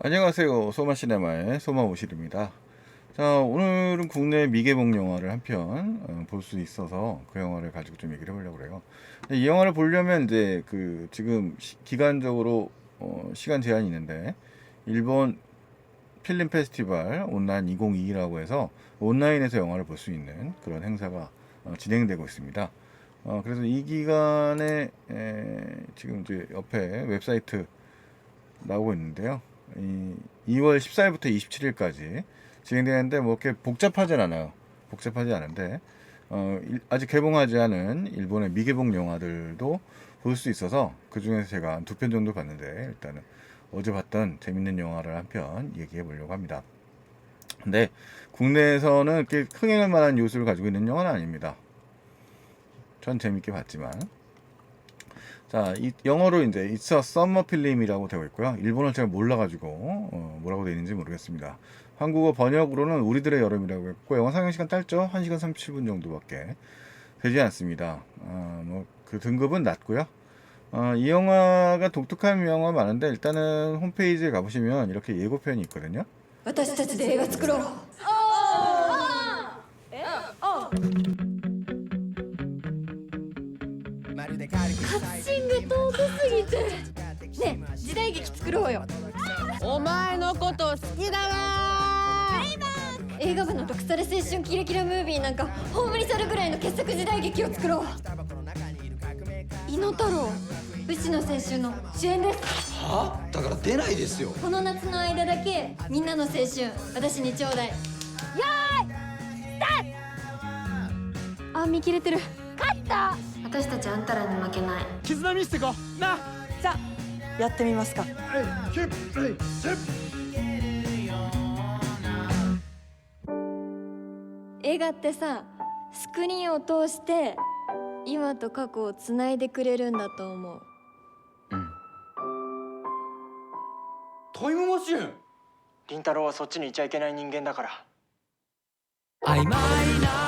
안녕하세요. 소마시네마의 소마오실입니다. 자, 오늘은 국내 미개봉 영화를 한 편 볼 수 있어서 그 영화를 가지고 좀 얘기를 해보려고 그래요. 이 영화를 보려면 이제 그 지금 시- 기간적으로 어, 시간 제한이 있는데 일본 필름 페스티벌 온라인 2022라고 해서 온라인에서 영화를 볼 수 있는 그런 행사가 어, 진행되고 있습니다. 어, 그래서 이 기간에 에, 지금 이제 옆에 웹사이트 나오고 있는데요. 이 2월 14일부터 27일까지 진행되는데 뭐 이렇게 복잡하진 않아요. 복잡하지 않은데 어, 일- 아직 개봉하지 않은 일본의 미개봉 영화들도 볼 수 있어서 그 중에서 제가 한 두 편 정도 봤는데 일단은 어제 봤던 재밌는 영화를 한 편 얘기해 보려고 합니다. 근데 국내에서는 이렇게 흥행할 만한 요소를 가지고 있는 영화는 아닙니다. 전 재밌게 봤지만 자, 이 영어로 이제 It's a Summer Film이라고 되어 있고요. 일본어를 제가 몰라가지고 어, 뭐라고 되어 있는지 모르겠습니다. 한국어 번역으로는 우리들의 여름이라고 했고 영화 상영 시간 짧죠? 1시간 37분 정도밖에 되지 않습니다. 어, 뭐그 등급은 낮고요. 어, 이 영화가 독특한 영화 많은데 일단은 홈페이지에 가보시면 이렇게 예고편이 있거든요. ッチング遠くすぎて。ねえ時代劇作ろうよ。お前のこと好きだわ。映画部の特撮で青春キラキラムービーなんか葬り去るぐらいの傑作時代劇を作ろう。伊野太郎武士の青春の主演です。は？だから出ないですよ。この夏の間だけみんなの青春私にちょうだい。よーいスタート。あ見切れてる。勝った私たちあんたらに負けない。絆見せてこう。な。さあやってみますか。映画ってさスクリーンを通して今と過去をつないでくれるんだと思う。タイムマシン。凛太郎はそっちにいちゃいけない人間だから。曖昧な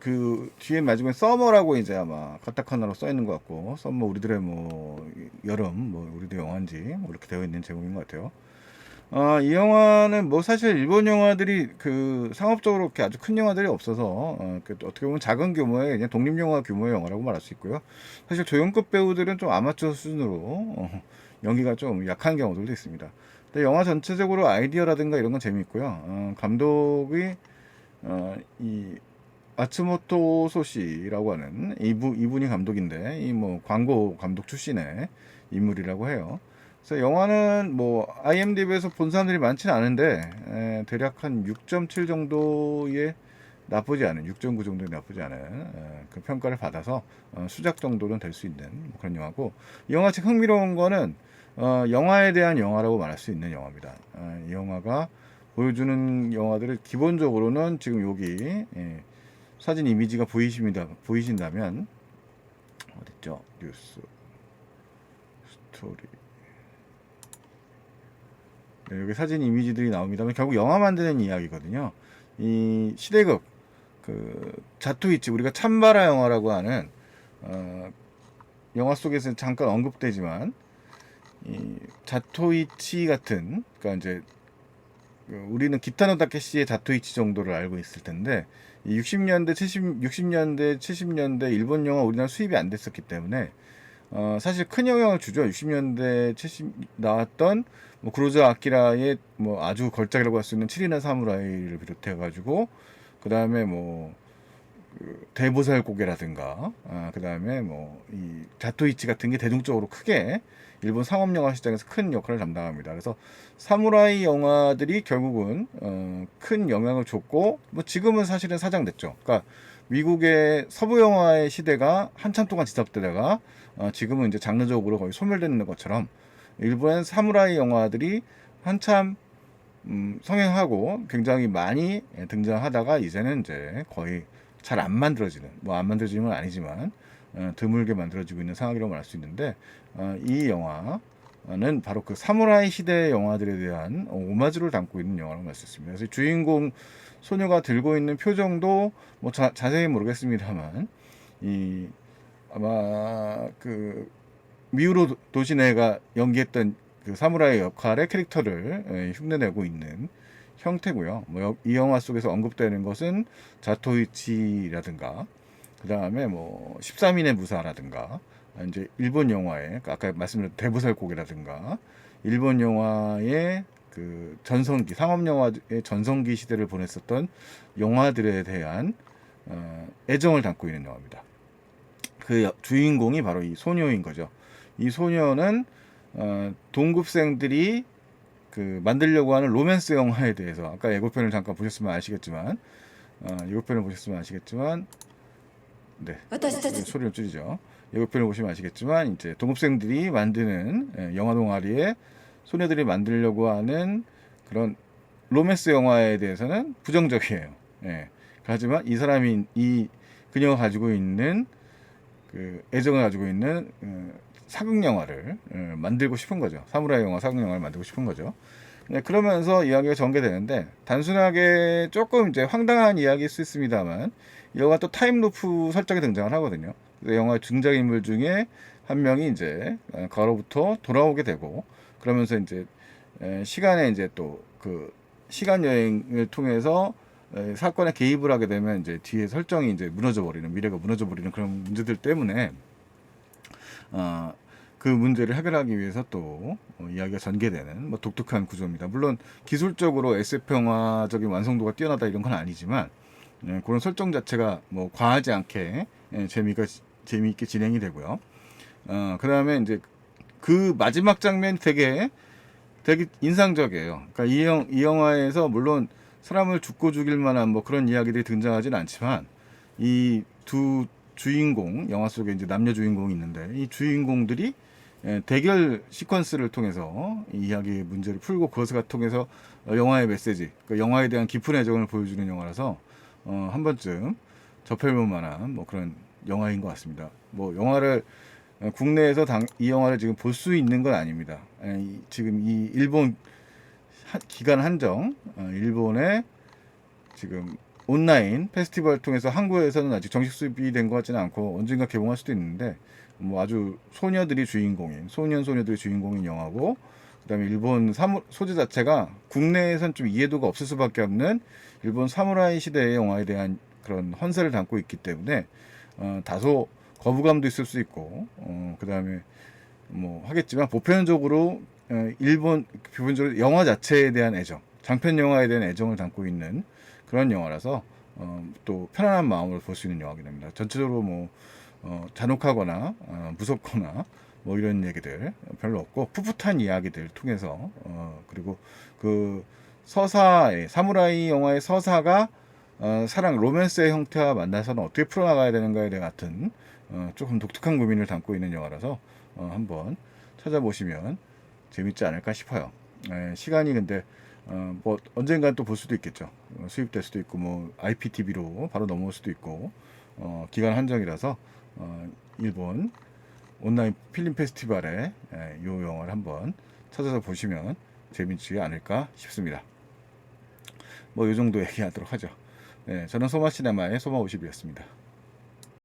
그 뒤에 마지막에 서머라고 이제 아마 카타카나로 써 있는 것 같고, 서머 우리들의 뭐 여름, 뭐 우리들 영화인지 뭐 이렇게 되어 있는 제목인 것 같아요. 어, 이 영화는 뭐 사실 일본 영화들이 그 상업적으로 이렇게 아주 큰 영화들이 없어서 어, 그 어떻게 보면 작은 규모의 그냥 독립 영화 규모의 영화라고 말할 수 있고요. 사실 조연급 배우들은 좀 아마추어 수준으로 어, 연기가 좀 약한 경우들도 있습니다. 근데 영화 전체적으로 아이디어라든가 이런 건 재미있고요. 어, 감독이 어, 이 아츠모토 소시라고 하는 이분 이분이 감독인데 이 뭐 광고 감독 출신의 인물이라고 해요. 그래서 영화는 뭐 IMDb에서 본 사람들이 많지는 않은데 에, 대략 한 6.7 정도의 나쁘지 않은 6.9 정도의 나쁘지 않은 에, 그 평가를 받아서 어, 수작 정도는 될 수 있는 뭐 그런 영화고 이 영화 책 흥미로운 거는 어, 영화에 대한 영화라고 말할 수 있는 영화입니다. 어, 이 영화가 보여주는 영화들을 기본적으로는 지금 여기 예, 사진 이미지가 보이십니다. 보이신다면 어딨죠? 뉴스 스토리 네, 여기 사진 이미지들이 나옵니다만 결국 영화 만드는 이야기거든요. 이 시대극 그 자투이치 우리가 참바라 영화라고 하는 어, 영화 속에서 잠깐 언급되지만 이 자토이치 같은 그러니까 이제 그 우리는 기타노 다케시의 자토이치 정도를 알고 있을 텐데 이 60년대 70 60년대 70년대 일본 영화 우리나라 수입이 안 됐었기 때문에 어 사실 큰 영향을 주죠. 60년대 70 나왔던 뭐 구로자 아키라의 뭐 아주 걸작이라고 할 수 있는 7인의 사무라이를 비롯해 가지고 그다음에 뭐그 대보살 고개라든가 아, 그다음에 뭐 이 자토이치 같은 게 대중적으로 크게 일본 상업 영화 시장에서 큰 역할을 담당합니다. 그래서 사무라이 영화들이 결국은 어, 큰 영향을 줬고 뭐 지금은 사실은 사장됐죠. 그러니까 미국의 서부 영화의 시대가 한참 동안 지속되다가 어, 지금은 이제 장르적으로 거의 소멸되는 것처럼 일본의 사무라이 영화들이 한참 음, 성행하고 굉장히 많이 등장하다가 이제는 이제 거의 잘 안 만들어지는 뭐 안 만들어지는 건 아니지만 어, 드물게 만들어지고 있는 상황이라고 말할 수 있는데 어, 이 영화는 바로 그 사무라이 시대 영화들에 대한 어, 오마주를 담고 있는 영화라고 말수 있습니다. 그래서 주인공 소녀가 들고 있는 표정도 뭐 자, 자세히 모르겠습니다만 이 아마 그 미우로 도- 도시네가 연기했던 그 사무라이 역할의 캐릭터를 예, 흉내내고 있는 형태고요. 뭐 이 영화 속에서 언급되는 것은 자토이치라든가 그 다음에 뭐 13인의 무사라든가 아, 이제 일본 영화의 아까 말씀드린 대보살곡이라든가 일본 영화의 그 전성기 상업 영화의 전성기 시대를 보냈었던 영화들에 대한 어, 애정을 담고 있는 영화입니다. 그 여- 주인공이 바로 이 소녀인 거죠. 이 소녀는 어, 동급생들이 그 만들려고 하는 로맨스 영화에 대해서 아까 예고편을 잠깐 보셨으면 아시겠지만 어, 예고편을 보셨으면 아시겠지만 네, 네 소리를 줄이죠 예고편을 보시면 아시겠지만 이제 동급생들이 만드는 예, 영화 동아리에 소녀들이 만들려고 하는 그런 로맨스 영화에 대해서는 부정적이에요. 예. 하지만 이 사람이 이 그녀가 가지고 있는 그 애정을 가지고 있는 그 사극 영화를 어, 만들고 싶은 거죠. 사무라이 영화 사극 영화를 만들고 싶은 거죠. 네, 그러면서 이야기가 전개되는데 단순하게 조금 이제 황당한 이야기일 수 있습니다만 이 영화 또 타임루프 설정이 등장을 하거든요. 그래서 영화 등장인물 중에 한 명이 이제 어, 과로부터 돌아오게 되고 그러면서 이제 에, 시간에 이제 또 그 시간 여행을 통해서 에, 사건에 개입을 하게 되면 이제 뒤에 설정이 이제 무너져 버리는 미래가 무너져 버리는 그런 문제들 때문에 어, 그 문제를 해결하기 위해서 또 어, 이야기가 전개되는 뭐 독특한 구조입니다. 물론 기술적으로 SF 영화적인 완성도가 뛰어나다 이런 건 아니지만 예, 그런 설정 자체가 뭐 과하지 않게 예, 재미가 재미있게 진행이 되고요. 어, 그다음에 이제 그 마지막 장면이 되게 되게 인상적이에요. 그러니까 이, 영, 이 영화에서 물론 사람을 죽고 죽일 만한 뭐 그런 이야기들이 등장하지는 않지만 이 두 주인공 영화 속에 이제 남녀 주인공이 있는데 이 주인공들이 예, 대결 시퀀스를 통해서 이 이야기의 문제를 풀고 그것을 통해서 어, 영화의 메시지, 그 영화에 대한 깊은 애정을 보여주는 영화라서 어, 한 번쯤 접해볼 만한 뭐 그런 영화인 것 같습니다. 뭐 영화를 어, 국내에서 당, 이 영화를 지금 볼 수 있는 건 아닙니다. 에, 이- 지금 이 일본 하- 기간 한정, 어, 일본의 지금 온라인 페스티벌 통해서 한국에서는 아직 정식 수입이 된 것 같지는 않고 언젠가 개봉할 수도 있는데 뭐 아주 소녀들이 주인공인 소년 소녀들이 주인공인 영화고 그다음에 일본 사무, 소재 자체가 국내에선 좀 이해도가 없을 수밖에 없는 일본 사무라이 시대의 영화에 대한 그런 헌세를 담고 있기 때문에 어, 다소 거부감도 있을 수 있고 어, 그다음에 뭐 하겠지만 보편적으로 어, 일본 기본적으로 영화 자체에 대한 애정 장편 영화에 대한 애정을 담고 있는 그런 영화라서 어, 또 편안한 마음으로 볼 수 있는 영화가 됩니다. 전체적으로 뭐 어, 잔혹하거나 어, 무섭거나 뭐 이런 얘기들 별로 없고 풋풋한 이야기들 통해서 어, 그리고 그 서사의 사무라이 영화의 서사가 어, 사랑 로맨스의 형태와 만나서는 어떻게 풀어나가야 되는가에 대한 같은 어, 조금 독특한 고민을 담고 있는 영화라서 어, 한번 찾아보시면 재밌지 않을까 싶어요. 에, 시간이 근데 어, 뭐 언젠간 또 볼 수도 있겠죠. 어, 수입될 수도 있고 뭐 IPTV로 바로 넘어올 수도 있고 어, 기간 한정이라서 어, 일본 온라인 필름 페스티벌에 에, 이 영화를 한번 찾아서 보시면 재밌지 않을까 싶습니다. 뭐이 정도 얘기하도록 하죠. 네, 저는 소마 시네마의 소마 50이었습니다.